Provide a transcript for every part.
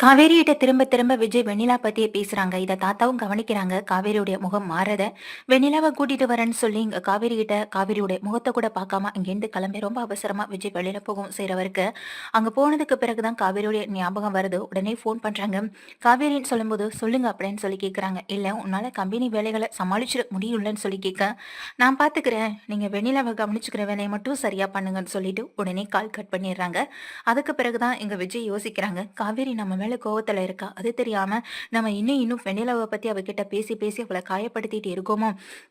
காவேரியிட்ட திரும்ப திரும்ப விஜய் வெண்ணிலா பத்தியே பேசுறாங்க. இதை தாத்தாவும் கவனிக்கிறாங்க. காவேரியுடைய முகம் மாறத வெண்ணிலாவை கூட்டிட்டு வரேன்னு சொல்லி இங்க காவேரி கிட்ட காவேரியுடைய முகத்தை கூட பார்க்காம இங்கேருந்து கிளம்பி ரொம்ப அவசரமா விஜய் வெளியில போகும் செய்யறவருக்கு அங்க போனதுக்கு பிறகுதான் காவேரியுடைய ஞாபகம் வருது. உடனே ஃபோன் பண்றாங்க. காவேரின்னு சொல்லும்போது சொல்லுங்க அப்படின்னு சொல்லி கேட்கறாங்க இல்ல உன்னால கம்பெனி வேலைகளை சமாளிச்சிட முடியலன்னு சொல்லி கேட்க நான் பாத்துக்கிறேன். நீங்க வெண்ணிலாவை கவனிச்சுக்கிற வேலையை மட்டும் சரியா பண்ணுங்கன்னு சொல்லிட்டு உடனே கால் கட் பண்ணிடுறாங்க. அதுக்கு பிறகுதான் இங்க விஜய் யோசிக்கிறாங்க. காவேரி நம்ம மேல கோவத்துல இருக்கா? அது தெரியாம நம்ம இன்னும் இன்னும் வெண்ணிலாவை பத்தி அவகிட்ட பேசி பேசி அவளை காயப்படுத்திட்டு இருக்கோமோ?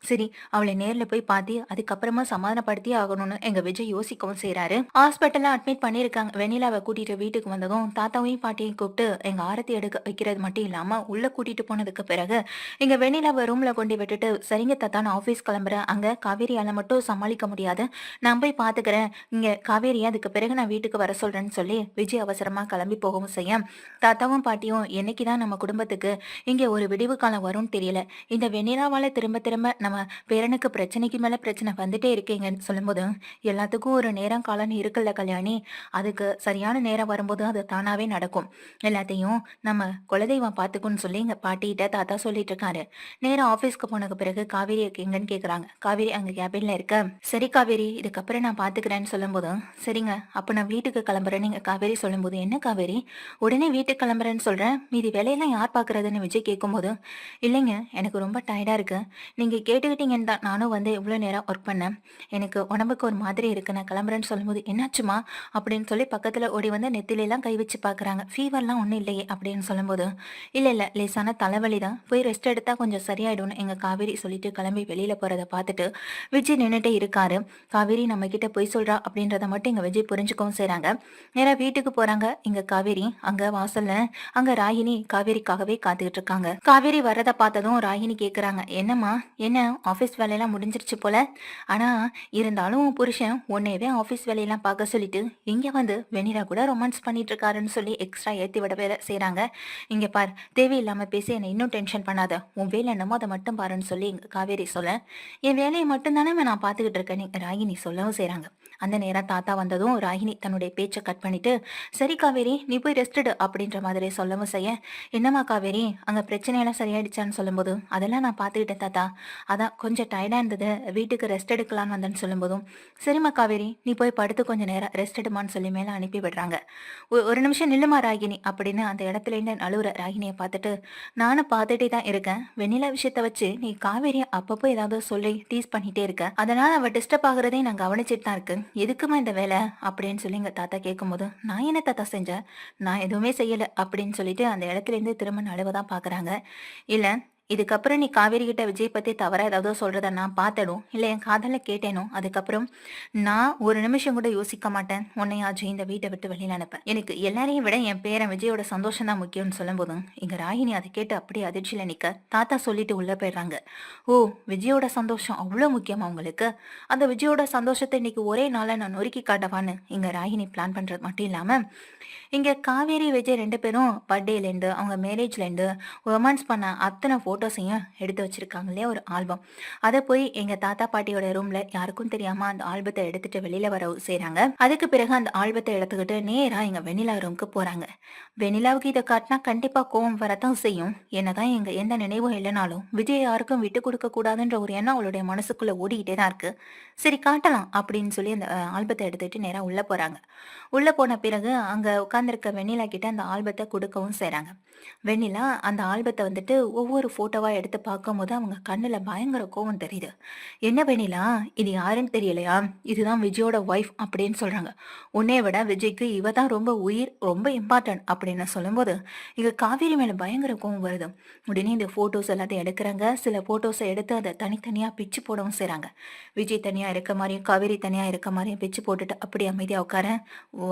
சரி அவளை நேர்ல போய் பார்த்து அதுக்கப்புறமா சமாதானப்படுத்தி ஆகணும்னு எங்க விஜய் யோசிக்கவும் செய்றாரு. ஹாஸ்பிட்டல்ல அட்மிட் பண்ணிருக்காங்க வெண்ணிலாவை கூட்டிட்டு வீட்டுக்கு வந்ததும் தாத்தாவையும் பாட்டியும் கூப்பிட்டு எங்க ஆரத்தி எடுக்க வைக்கிறது மட்டும் இல்லாம உள்ள கூட்டிட்டு போனதுக்கு பிறகு எங்க வெண்ணிலாவை ரூம்ல கொண்டு விட்டுட்டு சரிங்க தாத்தா நான் ஆஃபீஸ் கிளம்புறேன். அங்க காவேரியால மட்டும் சமாளிக்க முடியாது. நான் போய் பாத்துக்கிறேன். இங்க காவேரி அதுக்கு பிறகு நான் வீட்டுக்கு வர சொல்றேன்னு சொல்லி விஜய் அவசரமா கிளம்பி போகவும் செய்ய தாத்தாவும் பாட்டியும் என்னைக்கு தான் நம்ம குடும்பத்துக்கு இங்கே ஒரு விடிவு காலம் வரும்னு தெரியல. இந்த வெண்ணிலாவால் திரும்ப திரும்ப நம்ம பேரனுக்கு பிரச்சனைக்கு மேலே பிரச்சனை வந்துட்டே இருக்கீங்கன்னு சொல்லும்போது எல்லாத்துக்கும் ஒரு நேரம் காலம்னு இருக்குல்ல கல்யாணி. அதுக்கு சரியான நேரம் வரும்போது அது தானாகவே நடக்கும். எல்லாத்தையும் நம்ம குலதெய்வம் பார்த்துக்குன்னு சொல்லி எங்கள் பாட்டிகிட்ட தாத்தா சொல்லிட்டு இருக்காரு. நேரம் ஆஃபீஸ்க்கு போனதுக்கு பிறகு காவேரி எங்கன்னு கேட்குறாங்க காவேரி அங்கே கேபினில் இருக்க. சரி காவேரி இதுக்கப்புறம் நான் பார்த்துக்கிறேன்னு சொல்லும்போது சரிங்க அப்போ நான் வீட்டுக்கு கிளம்புறேன் நீங்கள் காவேரி சொல்லும்போது என்ன காவேரி? உடனே வீட்டுக்கு கிளம்புறேன்னு சொல்றேன். மீதி வேலையெல்லாம் யார் பாக்குறதுன்னு விஜய் கேட்கும்போது இல்லைங்க எனக்கு ரொம்ப டயர்டா இருக்கு. நீங்க கேட்டுக்கிட்டீங்கன்னு தான் நானும் வந்து இவ்வளோ நேரம் ஒர்க் பண்ணேன். எனக்கு உடம்புக்கு ஒரு மாதிரி இருக்கு. நான் கிளம்புறேன்னு சொல்லும்போது என்னாச்சுமா? அப்படின்னு சொல்லி பக்கத்துல ஓடி வந்து நெத்திலெல்லாம் கை வச்சு பாக்குறாங்க. ஃபீவர்லாம் ஒன்றும் இல்லையே அப்படின்னு சொல்லும்போது இல்லை இல்லை லேசான தலைவலி தான். போய் ரெஸ்ட் எடுத்தா கொஞ்சம் சரியாயிடும்னு எங்க காவேரி சொல்லிட்டு கிளம்பி வெளியில போகிறத பார்த்துட்டு விஜய் நின்றுட்டே இருக்காரு. காவேரி நம்ம கிட்ட பொய் சொல்றா அப்படின்றத மட்டும் எங்க விஜய் புரிஞ்சுக்கவும் செய்றாங்க. நேராக வீட்டுக்கு போறாங்க. இங்க காவேரி அங்க வாசல்ல அங்க ராகினி காவேரிக்காகவே காத்துக்கிட்டு இருக்காங்க காவேரி வர்றத பார்த்ததும் ராகினி கேக்குறாங்க என்னம்மா என்ன ஆபீஸ் வேலையெல்லாம் முடிஞ்சிருச்சு போல? ஆனா இருந்தாலும் புருஷன் உன்னையவே ஆபீஸ் வேலையெல்லாம் பார்க்க சொல்லிட்டு இங்க வந்து வெனிலா கூட ரொமான்ஸ் பண்ணிட்டு இருக்காருன்னு சொல்லி எக்ஸ்ட்ரா ஏத்தி விட வேற செய்யறாங்க இங்க பார் தேவையில்லாம பேசி என்னை இன்னும் டென்ஷன் பண்ணாத. உன் வேலை என்னமோ அதை மட்டும் பாருன்னு சொல்லி காவேரி சொல்ல என் வேலையை மட்டும் தானே நான் பார்த்துக்கிட்டு இருக்கேன் ராகினி சொல்லவும் செய்யறாங்க அந்த நேரம் தாத்தா வந்ததும் ராகினி தன்னுடைய பேச்சை கட் பண்ணிட்டு சரி காவேரி நீ போய் ரெஸ்ட் எடு அப்படின்ற மாதிரி சொல்லவும் செய்ய என்னம்மா காவேரி அங்க பிரச்சனையெல்லாம் சரியாயிடுச்சான்னு சொல்லும்போது? அதெல்லாம் நான் பார்த்துக்கிட்டேன் தாத்தா. அதான் கொஞ்சம் டயர்டா இருந்தது. வீட்டுக்கு ரெஸ்ட் எடுக்கலாம்னு வந்தேன்னு சொல்லும்போதும் சரிம்மா காவேரி நீ போய் படுத்து கொஞ்சம் நேரம் ரெஸ்ட் எடுமான்னு சொல்லி மேல அனுப்பி விடுறாங்க. ஒரு நிமிஷம் நில்லுமா ராகினி? அப்படின்னு அந்த இடத்துல இருந்து நழுவுற ராகினியை பார்த்துட்டு நானும் பார்த்துட்டே தான் இருக்கேன். வெண்ணிலா விஷயத்த வச்சு நீ காவேரி அப்பப்போ ஏதாவது சொல்லி டீஸ் பண்ணிட்டே இருக்க. அதனால அவ டிஸ்டர்ப் ஆகுறதே நான் கவனிச்சிட்டு தான் இருக்கு எதுக்குமா இந்த வேலை? அப்படின்னு சொல்லி எங்க தாத்தா கேட்கும்போது நான் என்ன தாத்தா செஞ்சேன்? நான் எதுவுமே செய்யல. அப்படின்னு சொல்லிட்டு அந்த இடத்துல இருந்து திரும்ப நழுவ தான் பாக்குறாங்க இல்ல இதுக்கப்புறம் நீ காவேரி கிட்ட விஜய் பத்தி தவறா ஏதாவது சொல்றத நான் பார்த்தடும் இல்ல என் காதல கேட்டேனோ? அதுக்கப்புறம் நான் ஒரு நிமிஷம் கூட யோசிக்க மாட்டேன். உன்னையாச்சும் இந்த வீட்டை விட்டு வெளியில அனுப்பேன் எனக்கு எல்லாரையும் விட என் பேரன் விஜயோட சந்தோஷம் தான் முக்கியம்னு சொல்லும்போதும் இங்க ராகினி அதை கேட்டு அப்படியே அதிர்ச்சியில நிக்க. தாத்தா சொல்லிட்டு உள்ள போயிடுறாங்க. ஓ விஜயோட சந்தோஷம் அவ்வளோ முக்கியமா உங்களுக்கு? அந்த விஜயோட சந்தோஷத்தை இன்னைக்கு ஒரே நாள நான் நொறுக்கி காட்டவான்னு இங்க ராகினி பிளான் பண்றது மட்டும் இல்லாம இங்க காவேரி விஜய் ரெண்டு பேரும் பர்த்டேலேருந்து அவங்க மேரேஜ்லேருந்து ரொமான்ஸ் பண்ண அத்தனை ஃபோட்டோஸையும் எடுத்து வச்சிருக்காங்க இல்லையா ஒரு ஆல்பம். அதை போய் எங்க தாத்தா பாட்டியோட ரூம்ல யாருக்கும் தெரியாம அந்த ஆல்பத்தை எடுத்துட்டு வெளியில வர செய்கிறாங்க அதுக்கு பிறகு அந்த ஆல்பத்தை எடுத்துக்கிட்டு நேரா எங்க வெண்ணிலா ரூமுக்கு போறாங்க. வெண்ணிலாவுக்கு இதை காட்டினா கண்டிப்பா கோவம் வரத்தான் செய்யும். என்னதான் எங்க எந்த நினைவும் இல்லைனாலும் விஜய் யாருக்கும் விட்டு கொடுக்க கூடாதுன்ற ஒரு எண்ணம் அவளுடைய மனசுக்குள்ள ஓடிக்கிட்டே தான் இருக்கு. சரி காட்டலாம் அப்படின்னு சொல்லி அந்த ஆல்பத்தை எடுத்துட்டு நேரா உள்ள போறாங்க. உள்ள போன பிறகு அங்க உட்காந்துருக்க வெண்ணிலா கிட்ட அந்த ஆல்பத்தை கொடுக்கவும் செய்கிறாங்க வெண்ணிலா அந்த ஆல்பத்தை வந்துட்டு ஒவ்வொரு போட்டோவா எடுத்து பார்க்கும்போது அவங்க கண்ணுல பயங்கர கோவம் தெரியுது. என்ன வெண்ணிலா இது யாருன்னு தெரியலையா? இதுதான் விஜயோட ஒய்ஃப் அப்படின்னு சொல்றாங்க. உன்னைய விட விஜய்க்கு இவ தான் ரொம்ப உயிர் ரொம்ப இம்பார்ட்டன்ட் அப்படின்னு சொல்லும்போது இங்க காவேரி மேல பயங்கர கோவம் வருது. உடனே இந்த போட்டோஸ் எல்லாத்தையும் எடுக்கிறாங்க சில போட்டோஸை எடுத்து அதை தனித்தனியா பிச்சு போடவும் செய்றாங்க. விஜய் தனியா இருக்க மாதிரியும் காவேரி தனியா இருக்க மாதிரியும் பிச்சு போட்டுட்டு அப்படி அமைதியா உட்கார.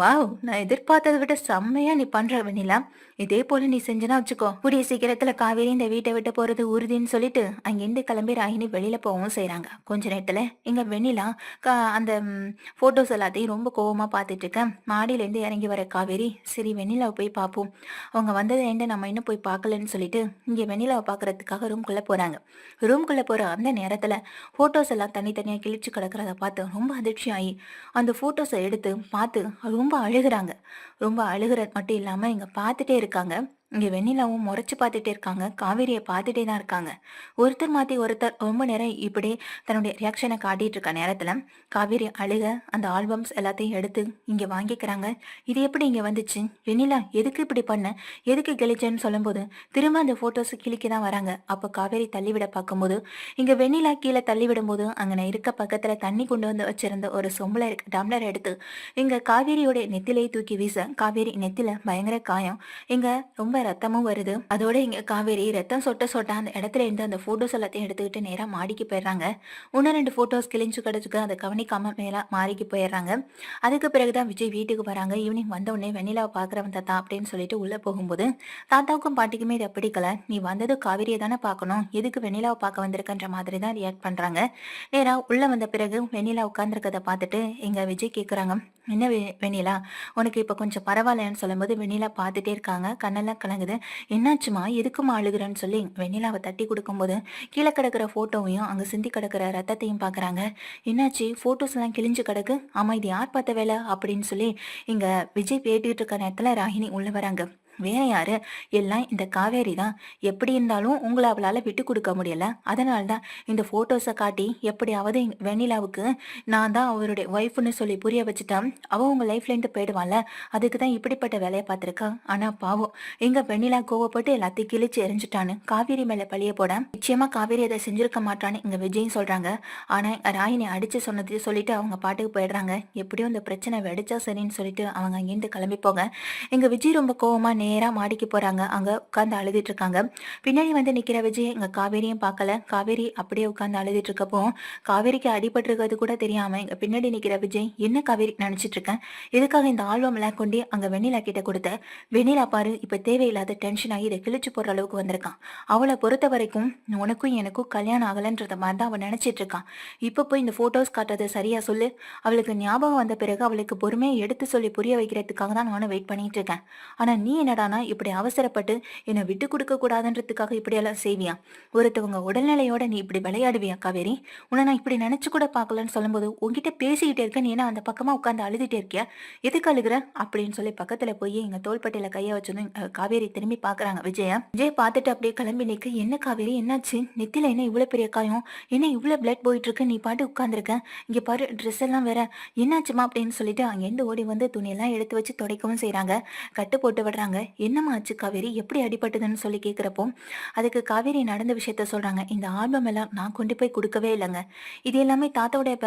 வாவ் நான் எதிர்பார்த்ததை விட செம்மையா நீ பண்ற வெண்ணிலா. இதே போல நீ செஞ்சனா வச்சுக்கோ. கூடிய சீக்கிரத்துல காவேரி இந்த வீட்டை விட்டு போறது உறுதின்னு சொல்லிட்டு அங்கிருந்து கிளம்பி ராகினி வெளியில போகவும் செய்யறாங்க கொஞ்ச நேரத்துல இங்க வெண்ணிலா கா- அந்த போட்டோஸ் எல்லாத்தையும் ரொம்ப கோவமா பார்த்துட்டு இருக்கேன் மாடியில இருந்து இறங்கி வர காவேரி சரி வெண்ணிலாவை போய் பார்ப்போம். அவங்க வந்தது என்ன நம்ம இன்னும் போய் பார்க்கலன்னு சொல்லிட்டு இங்க வெண்ணிலாவை பார்க்கறதுக்காக ரூம்குள்ள போறாங்க. ரூம்குள்ள போற அந்த நேரத்துல போட்டோஸ் எல்லாம் தனித்தனியா கிழிச்சு கிடக்கிறத பார்த்து ரொம்ப அதிர்ச்சி ஆகி அந்த போட்டோஸை எடுத்து பார்த்து ரொம்ப அழுகுறாங்க. ரொம்ப அழுகிறது மட்டும் இல்லாமல் இங்கே பார்த்துட்டே இருக்காங்க. இங்கே வெண்ணிலாவும் முறைச்சு பார்த்துட்டே இருக்காங்க. காவேரியை பார்த்துட்டே தான் இருக்காங்க. ஒருத்தர் மாற்றி ஒருத்தர் ரொம்ப நேரம் இப்படி தன்னுடைய ரியாக்ஷனை காட்டிட்டு இருக்க நேரத்தில் காவேரி அழுக அந்த ஆல்பம்ஸ் எல்லாத்தையும் எடுத்து இங்கே வாங்கிக்கிறாங்க. "இது எப்படி இங்கே வந்துச்சு? வெண்ணிலா எதுக்கு இப்படி பண்ண? எதுக்கு கிழிச்சேன்னு?" சொல்லும்போது, திரும்ப அந்த ஃபோட்டோஸ் கிழிக்க தான் வராங்க. அப்போ காவேரி தள்ளிவிட பார்க்கும்போது, இங்கே வெண்ணிலா கீழே தள்ளி அங்கே நான் இருக்க பக்கத்தில் தண்ணி கொண்டு வந்து வச்சிருந்த ஒரு சொம்பளை இருக்க டம்ளர் எடுத்து, இங்கே காவேரியோட நெத்திலையை தூக்கி வீச, காவேரி நெத்தில பயங்கர காயம். இங்கே ரொம்ப ரத்தமும் வருது. அதோட இங்க காவேரி ரத்தம் சொட்ட சொட்ட அந்த இடத்துல இருந்து அந்த ஃபோட்டோஸ் எல்லாத்தையும் எடுத்துக்கிட்டு நேரா மாடிக்கு போயிடுறாங்க. ஒண்ணு 2 ஃபோட்டோஸ் கிழிஞ்சு கிடக்கு. அதை கவனிக்காம மேல மாடிக்கு போயிடுறாங்க. அதுக்கு பிறகு தான் விஜய் வீட்டுக்கு வராங்க. ஈவினிங் வந்த உடனே வெண்ணிலாவை பார்க்குறவன் தாத்தா அப்படின்னு சொல்லிட்டு உள்ள போகும்போது, தாத்தாவுக்கும் பாட்டிக்குமே இதை பிடிக்கல. "நீ வந்தது காவேரியை தானே பார்க்கணும். எதுக்கு வெண்ணிலாவை பார்க்க வந்திருக்கன்ற" மாதிரி தான் ரியாக்ட் பண்றாங்க. நேரா உள்ள வந்த பிறகு வெண்ணிலா உட்கார்ந்திருக்கத பார்த்துட்டு எங்க விஜய் கேட்குறாங்க, "என்ன வெ வெண்ணிலா, உனக்கு இப்போ கொஞ்சம் பரவாயில்லன்னு சொல்லும்போது வெண்ணிலா பார்த்துட்டே இருக்காங்க. கண்ணெல்லாம் கலங்குது. "என்னாச்சும்மா? எதுக்குமா அழுகுறன்னு?" சொல்லி வெண்ணிலாவை தட்டி கொடுக்கும்போது கீழே கிடக்கிற ஃபோட்டோவையும், அங்கே சிந்தி கிடக்கிற ரத்தத்தையும் பார்க்குறாங்க. "என்னாச்சு? ஃபோட்டோஸ்லாம் கிழிஞ்சு கிடக்கு. ஆமாம் இது யார் பார்த்த வேலை அப்படின்னு சொல்லி இங்கே விஜய் கேட்டுட்டு இருக்க நேரத்தில் ராகினி உள்ளே வராங்க. "வேற யாரு? எல்லாம் இந்த காவேரி தான். எப்படி இருந்தாலும் உங்களை அவளால் விட்டு கொடுக்க முடியல. அதனால தான் இந்த ஃபோட்டோஸை காட்டி எப்படியாவது வெண்ணிலாவுக்கு நான் தான் அவருடைய ஒய்ஃப்னு சொல்லி புரிய வச்சுட்டா, அவ உங்கள் லைஃப்லேருந்து போயிடுவாள்ல. அதுக்கு தான் இப்படிப்பட்ட வேலையை பார்த்துருக்கா. ஆனால் பாவம், எங்க வெண்ணிலா கோவப்பட்டு எல்லாத்தையும் கிழிச்சு எறிஞ்சுட்டான்னு காவேரி மேலே பழிய போட, நிச்சயமாக காவேரி அதை செஞ்சிருக்க மாட்டான்னு இங்கே விஜயும் சொல்கிறாங்க ஆனால் ராயினி அடிச்சு சொன்னது சொல்லிட்டு அவங்க பாட்டுக்கு போயிடுறாங்க. எப்படியும் இந்த பிரச்சனை வெடிச்சா சரின்னு சொல்லிட்டு அவங்க அங்கேருந்து கிளம்பி போக, எங்கள் விஜய் ரொம்ப கோவமாக நேரா மாடிக்கு போறாங்க. அங்க உட்கார்ந்து அழுதுட்டு இருக்காங்க. பின்னாடி வந்து நிக்கிற விஜய் எங்கள் காவேரியும் பார்க்கல. காவேரி அப்படியே உட்கார்ந்து அழுதுட்டு இருக்கப்போ, காவேரிக்கு அடிபட்டிருக்கிறது கூட தெரியாம எங்கள் பின்னாடி நிக்கிற விஜய், "என்ன காவேரி நினைச்சிட்டு இருக்கேன் இதுக்காக இந்த ஆல்பம் எல்லாம் கொண்டு அங்க வெண்ணிலா கிட்ட கொடுத்த? வெண்ணிலா பாரு இப்ப தேவையில்லாத டென்ஷன் ஆகி இதை கிழிச்சு போடுற அளவுக்கு வந்திருக்கான். அவளை பொறுத்த வரைக்கும் உனக்கும் எனக்கும் கல்யாணம் ஆகலன்றத மாதிரி தான் அவன் நினைச்சிட்டு இருக்கான். இப்ப போய் இந்த ஃபோட்டோஸ் காட்டுறது சரியா சொல்லு? அவளுக்கு ஞாபகம் வந்த பிறகு அவளுக்கு பொறுமையை எடுத்து சொல்லி புரிய வைக்கிறதுக்காக தான் நானும் வெயிட் பண்ணிட்டு இருக்கேன். ஆனா நீ என்னடானா இப்படி அவசரப்பட்டு என்னை விட்டு கொடுக்க கூடாதுன்றதுக்காக இப்படியெல்லாம் செய்வியா? ஒருத்தவங்க உடல்நிலையோட நீ இப்படி விளையாடுவியா காவேரி? உன்னை நான் இப்படி நினைச்சு கூட பார்க்கலன்னு" சொல்லும்போது, உங்ககிட்ட பேசிக்கிட்டே இருக்க. நீ என்ன அந்த பக்கமா உட்காந்து அழுதுட்டே இருக்கியா? எதுக்கு அழுகிற அப்படின்னு சொல்லி பக்கத்துல போய் எங்க தோள்பட்டையில கைய வச்சதும் காவேரி திரும்பி பாக்குறாங்க விஜயா விஜய் பார்த்துட்டு அப்படியே கிளம்பி நிக்க, "என்ன காவேரி என்னாச்சு? நெத்தில என்ன இவ்வளவு பெரிய காயம்? என்ன இவ்வளவு பிளட் போயிட்டு இருக்கு? நீ பாட்டு உட்காந்துருக்க இங்க பாரு ட்ரெஸ் எல்லாம் வேற. என்னாச்சும்மா?" அப்படின்னு சொல்லிட்டு அங்கேருந்து ஓடி வந்து துணியெல்லாம் எடுத்து வச்சு துடைக்கவும் செய்யறாங்க கட்டு போட்டு விடுறாங்க. "என்னம்மா ஆச்சு காவேரி? எப்படி அடிபட்டதுன்னு?" சொல்லி கேட்குறப்போ அதுக்கு காவேரி நடந்த விஷயத்த சொல்றாங்க. "இந்த ஆல்பம் எல்லாம் நான் கொண்டு போய் கொடுக்கவே இல்லைங்க இது எல்லாமே தாத்தாவோட ப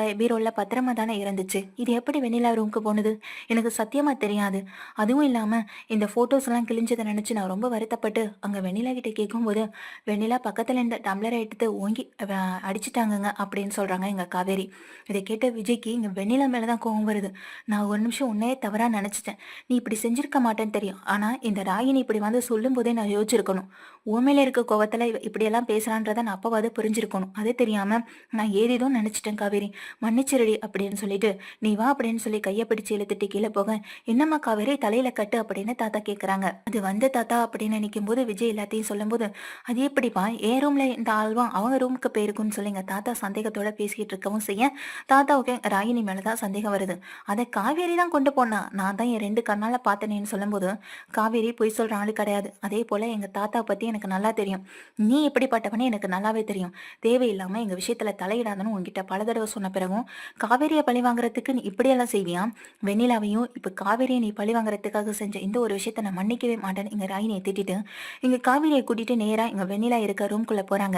பத்திரமா தானே இருந்துச்சு. இது எப்படி வெண்ணிலா ரூமுக்கு போனது? எனக்கு சத்தியமா தெரியாது. அதுவும் இல்லாமல் இந்த ஃபோட்டோஸ் எல்லாம் நினச்சி நான் ரொம்ப வருத்தப்பட்டு அங்கே வெண்ணிலா கிட்ட கேட்கும்போது, வெண்ணிலா பக்கத்துல இருந்த டம்ளரை எடுத்து ஓங்கி அடிச்சிட்டாங்கங்க அப்படின்னு சொல்றாங்க எங்க காவேரி. இதை கேட்ட விஜய்க்கு இங்கே வெண்ணிலா மேலே தான் கோவம் வருது. "நான் ஒரு நிமிஷம் உன்னையே தவறாக நினச்சிட்டேன் நீ இப்படி செஞ்சிருக்க மாட்டேன்னு தெரியும். ஆனால் இந்த ராயினி இப்படி வந்து சொல்லும்போதே நான் யோசிச்சிருக்கணும். உண்மையில இருக்க கோவத்துல இவ இப்படியெல்லாம் பேசுறான்றத நான் அப்பவாது புரிஞ்சிருக்கணும். அது தெரியாம நான் ஏதேதோ நினைச்சிட்டேன் காவேரி. மன்னிச்சிருடி." அப்படின்னு சொல்லிட்டு, "நீ வா" அப்படின்னு சொல்லி கைய பிடிச்சு இழுத்துட்டு கீழே போக, "என்னம்மா காவேரி தலையில கட்டு?" அப்படின்னு தாத்தா கேட்குறாங்க. அது வந்து தாத்தா அப்படின்னு நினைக்கும் போது விஜய் எல்லாத்தையும் சொல்லும்போது, "அது எப்படிப்பா என் ரூம்ல இந்த ஆழ்வா அவங்க ரூமுக்கு போயிருக்குன்னு" சொல்லி எங்க தாத்தா சந்தேகத்தோட பேசிக்கிட்டு இருக்கவும் செய்ய, தாத்தாவுக்கு ராகினி மேலதான் சந்தேகம் வருது. அதை காவேரி தான் கொண்டு போனா. நான் தான் என் ரெண்டு கண்ணால பார்த்தனேன்னு" சொல்லும்போது, "காவேரி பொய் சொல்ற ஆளு கிடையாது. அதே போல எங்க தாத்தா பத்தி எனக்கு நல்லா தெரியும். நீ எப்படிப்பட்டவனே எனக்கு நல்லாவே தெரியும். தேவையில்லாம எங்க விஷயத்துல தலையிடாதன்னு உன்கிட்ட பல தடவை சொன்ன பிறகும், காவேரியை பழி வாங்குறதுக்கு நீ இப்படியெல்லாம் செய்வியா? வெண்ணிலாவையும் இப்ப காவேரியை நீ பழி வாங்குறதுக்காக செஞ்ச இந்த ஒரு விஷயத்த நான் மன்னிக்கவே மாட்டேன்னு" எங்க ராயினியை திட்டிட்டு, இங்க காவேரியை கூட்டிட்டு நேரா இங்க வெண்ணிலா இருக்க ரூம்குள்ள போறாங்க.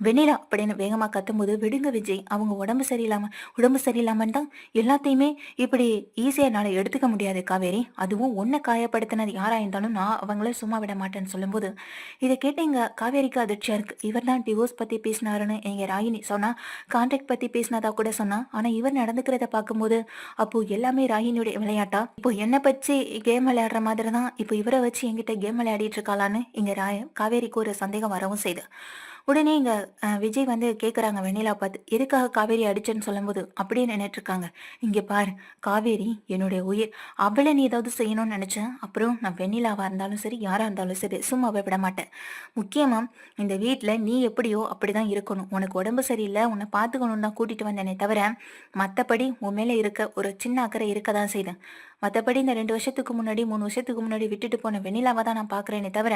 வெண்ணிலா அப்படின்னு வேகமா கத்தும்போது, "விடுங்க விஜய். அவங்க உடம்பு சரியில்லாம உடம்பு சரியில்லாமன்னு தான் எல்லாத்தையுமே இப்படி ஈஸியா என்னால எடுத்துக்க முடியாது காவேரி. அதுவும் உன்ன காயப்படுத்தினது யாரா இருந்தாலும் நான் அவங்கள சும்மா விட மாட்டேன்னு" சொல்லும்போது, இது கேட்டு எங்க காவேரிக்கு அதிர்ச்சியா இருக்கு. இவர் தான் டிவோர்ஸ் பத்தி பேசினாருன்னு எங்க ராகினி சொன்னா, கான்ட்ராக்ட் பத்தி பேசினதா கூட சொன்னா. ஆனா இவர் நடந்துக்கிறத பார்க்கும்போது, அப்போ எல்லாமே ராகினியுடைய விளையாட்டா? இப்போ என்ன பச்சு கேம் விளையாடுற மாதிரி தான் இப்போ இவரை வச்சு என்கிட்ட கேம் விளையாடிட்டு இருக்காளான்னு இங்க ராய காவேரிக்கு ஒரு சந்தேகம் வரவும் செய்யுது. உடனே இங்க விஜய் வந்து கேட்குறாங்க வெண்ணிலா பார்த்து, "எதுக்காக காவேரி அடிச்சேன்னு?" சொல்லும்போது, அப்படியே நின்னுட்டு இருக்காங்க. "இங்க பாரு காவேரி என்னுடைய உயிர். அவளை நீ ஏதாவது செய்யணும்னு நினைச்சேன் அப்புறம் நான் வெண்ணிலாவா இருந்தாலும் சரி, யாரா இருந்தாலும் சரி சும்மாவே விட மாட்டேன். முக்கியமா இந்த வீட்டில் நீ எப்படியோ அப்படிதான் இருக்கணும். உனக்கு உடம்பு சரியில்லை உன்னை பார்த்துக்கணும்னு தான் கூட்டிட்டு வந்தேனே தவிர, மத்தபடி உன் மேல இருக்க ஒரு சின்ன அக்கறை இருக்க தான் செய்தேன் மற்றபடி இந்த ரெண்டு வருஷத்துக்கு முன்னாடி மூணு வருஷத்துக்கு முன்னாடி விட்டுட்டு போன வெண்ணிலாவை தான் நான் பார்க்குறேனே தவிர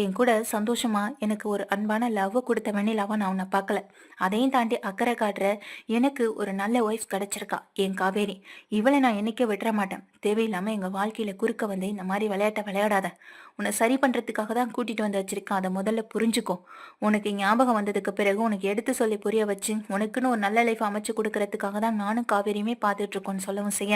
என் கூட சந்தோஷமா எனக்கு ஒரு அன்பான லவ் கொடுத்த வெண்ணிலாவை நான் உன்னை பார்க்கல. அதையும் தாண்டி அக்கறை காட்டுற எனக்கு ஒரு நல்ல ஒய்ஃப் கிடைச்சிருக்கா என் காவேரி. இவளை நான் என்னைக்கே விட்டுற மாட்டேன். தேவையில்லாமல் எங்கள் வாழ்க்கையில குறுக்க வந்து இந்த மாதிரி விளையாட்டை விளையாடாத. உன்னை சரி பண்றதுக்காக தான் கூட்டிட்டு வந்து வச்சிருக்கேன். அதை முதல்ல புரிஞ்சுக்கோ. உனக்கு ஞாபகம் வந்ததுக்கு பிறகு உனக்கு எடுத்து சொல்லி புரிய வச்சு உனக்குன்னு ஒரு நல்ல லைஃப் அமைச்சு கொடுக்கறதுக்காக தான் நானும் காவேரியுமே பார்த்துட்ருக்கோன்னு சொல்லவும் செய்ய.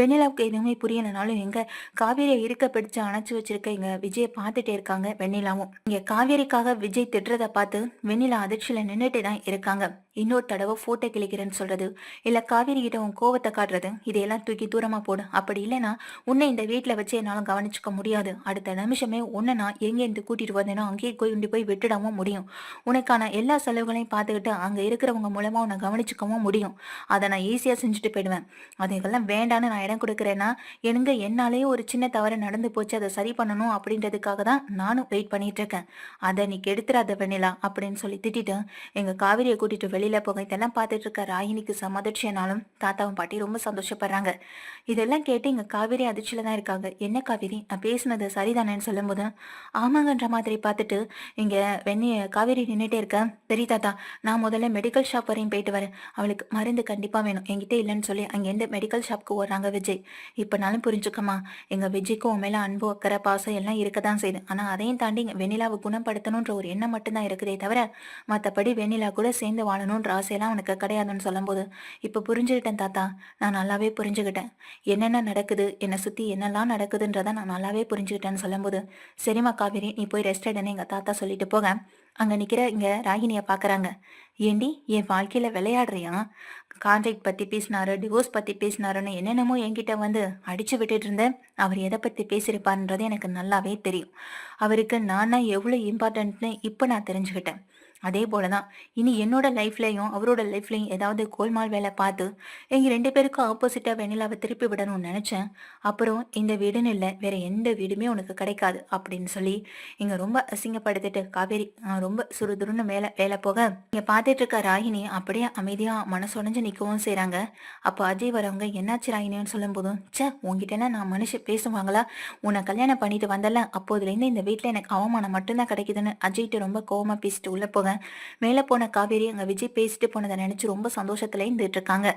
வெண்ணிலாவுக்கு எதுவுமே புரியலனாலும் எங்க காவேரியை இருக்க பிடிச்சு அணைச்சு வச்சிருக்க எங்க விஜயை பார்த்துட்டே இருக்காங்க வெண்ணிலாவும். இங்க காவேரிக்காக விஜய் திட்டுறதை பார்த்து வெண்ணிலா அதிர்ச்சியில நின்றுட்டே தான் இருக்காங்க. இன்னொரு தடவை போட்டோ கிளிக்கிறேன்னு சொல்றது. இல்லை காவேரி கிட்ட உன் கோவத்தை காட்டுறது. இதையெல்லாம் தூக்கி தூரமா போடு. அப்படி இல்லைன்னா உன்னை இந்த வீட்டில் வச்சு என்னால் கவனிச்சுக்க முடியாது. அடுத்த நிமிஷமே உன்னை நான் எங்கேருந்து கூட்டிகிட்டு கூட்டிட்டு வந்தேனோ அங்கேயே கொண்டு போய் விட்டுடவும் முடியும். உனக்கான எல்லா செலவுகளையும் பார்த்துக்கிட்டு அங்கே இருக்கிறவங்க மூலமா உன்னை கவனிச்சுக்கவும் முடியும். அதை நான் ஈஸியாக செஞ்சுட்டு போயிடுவேன். அதுக்கெல்லாம் வேண்டான்னு நான் இடம் கொடுக்குறேன்னா எனக்கு என்னாலேயே ஒரு சின்ன தவறு நடந்து போச்சு. அதை சரி பண்ணணும் அப்படின்றதுக்காக தான் நானும் வெயிட் பண்ணிட்டு இருக்கேன். அதை நீ கெடுத்துறாத வெண்ணிலா அப்படின்னு சொல்லி திட்டிட்டு எங்க காவிரியை கூட்டிட்டு வெளியில போக இதெல்லாம் பார்த்துட்டு இருக்க ராகினிக்கு சமதிர்ச்சியானாலும் தாத்தாவும் பாட்டி ரொம்ப சந்தோஷப்படுறாங்க. இதெல்லாம் கேட்டு இங்கே காவேரி அதிர்ச்சியில தான் இருக்காங்க. என்ன காவேரி? நான் பேசுனது சரிதானேன்னு சொல்லும்போது ஆமாங்கன்ற மாதிரி பார்த்துட்டு இங்க வெண்ணி காவேரி நின்றுட்டே இருக்க. சரி தாத்தா நான் முதல்ல மெடிக்கல் ஷாப் வரையும் போயிட்டு வரேன். அவளுக்கு மருந்து கண்டிப்பா வேணும். என்கிட்ட இல்லைன்னு சொல்லி அங்கேருந்து மெடிக்கல் ஷாப்க்கு ஓடுறாங்க விஜய். இப்பனாலும் புரிஞ்சுக்கமா எங்க விஜய்க்கும் உன் மேலே அன்பு அக்கறை பாசம் எல்லாம் இருக்க தான் செய்யுது. ஆனா அதையும் தாண்டி வெண்ணிலாவை குணப்படுத்தணுன்ற ஒரு எண்ணம் மட்டும்தான் இருக்குதே தவிர மற்றபடி வெண்ணிலா கூட சேர்ந்து வாழணும். பண்ணணுன்ற ஆசையெல்லாம் உனக்கு கிடையாதுன்னு சொல்லும்போது இப்போ புரிஞ்சுக்கிட்டேன் தாத்தா. நான் நல்லாவே புரிஞ்சுக்கிட்டேன். என்னென்ன நடக்குது? என்னை சுற்றி என்னெல்லாம் நடக்குதுன்றதை நான் நல்லாவே புரிஞ்சுக்கிட்டேன்னு சொல்லும்போது சரிம்மா காவேரி நீ போய் ரெஸ்ட் எடுன்னு எங்கள் தாத்தா சொல்லிட்டு போக. அங்கே நிற்கிற இங்கே ராகினியை பார்க்குறாங்க ஏண்டி என் வாழ்க்கையில் விளையாடுறியா? கான்ட்ராக்ட் பற்றி பேசினாரு டிவோர்ஸ் பற்றி பேசினாருன்னு என்னென்னமோ என்கிட்ட வந்து அடிச்சு விட்டுட்டு இருந்தேன் அவர் எதை பற்றி பேசியிருப்பாருன்றது எனக்கு நல்லாவே தெரியும். அவருக்கு நானா எவ்வளோ இம்பார்ட்டன்ட்னு இப்போ நான் தெரிஞ்சுக்கிட்டேன். அதே போல தான். இனி என்னோட லைஃப்லையும் அவரோட லைஃப்லையும் ஏதாவது கோல்மால் வேலை பார்த்து எங்கள் ரெண்டு பேருக்கும் ஆப்போசிட்டாக வெண்ணிலாவை திருப்பி விடணும்னு நினச்சேன். அப்புறம் இந்த வீடுன்னு இல்லை வேற எந்த வீடுமே உனக்கு கிடைக்காது அப்படின்னு சொல்லி இங்கே ரொம்ப அசிங்கப்படுத்திட்டு காவேரி நான் ரொம்ப சுறுதுருன்னு மேலே வேலை போக இங்கே பார்த்துட்டு இருக்க ராகினி அப்படியே அமைதியாக மனசுடைஞ்சு நிற்கவும் செய்கிறாங்க அப்போ அஜய் வரவங்க என்னாச்சு ராகினின்னு சொல்லும் போதும் ச்சே உங்ககிட்டலாம் நான் மனுஷன் பேசுவாங்களா? உன்னை கல்யாணம் பண்ணிட்டு வந்தல அப்போதுலேருந்து இந்த வீட்டில் எனக்கு அவமானம் மட்டும்தான் கிடைக்குதுன்னு அஜய்கிட்ட ரொம்ப கோவமா பேசிட்டு உள்ள போக மேலே போன காவேரி அங்கே விஜய் பேசிட்டு போனதை நினச்சி ரொம்ப சந்தோஷத்துல இருந்துட்டு இருக்காங்க.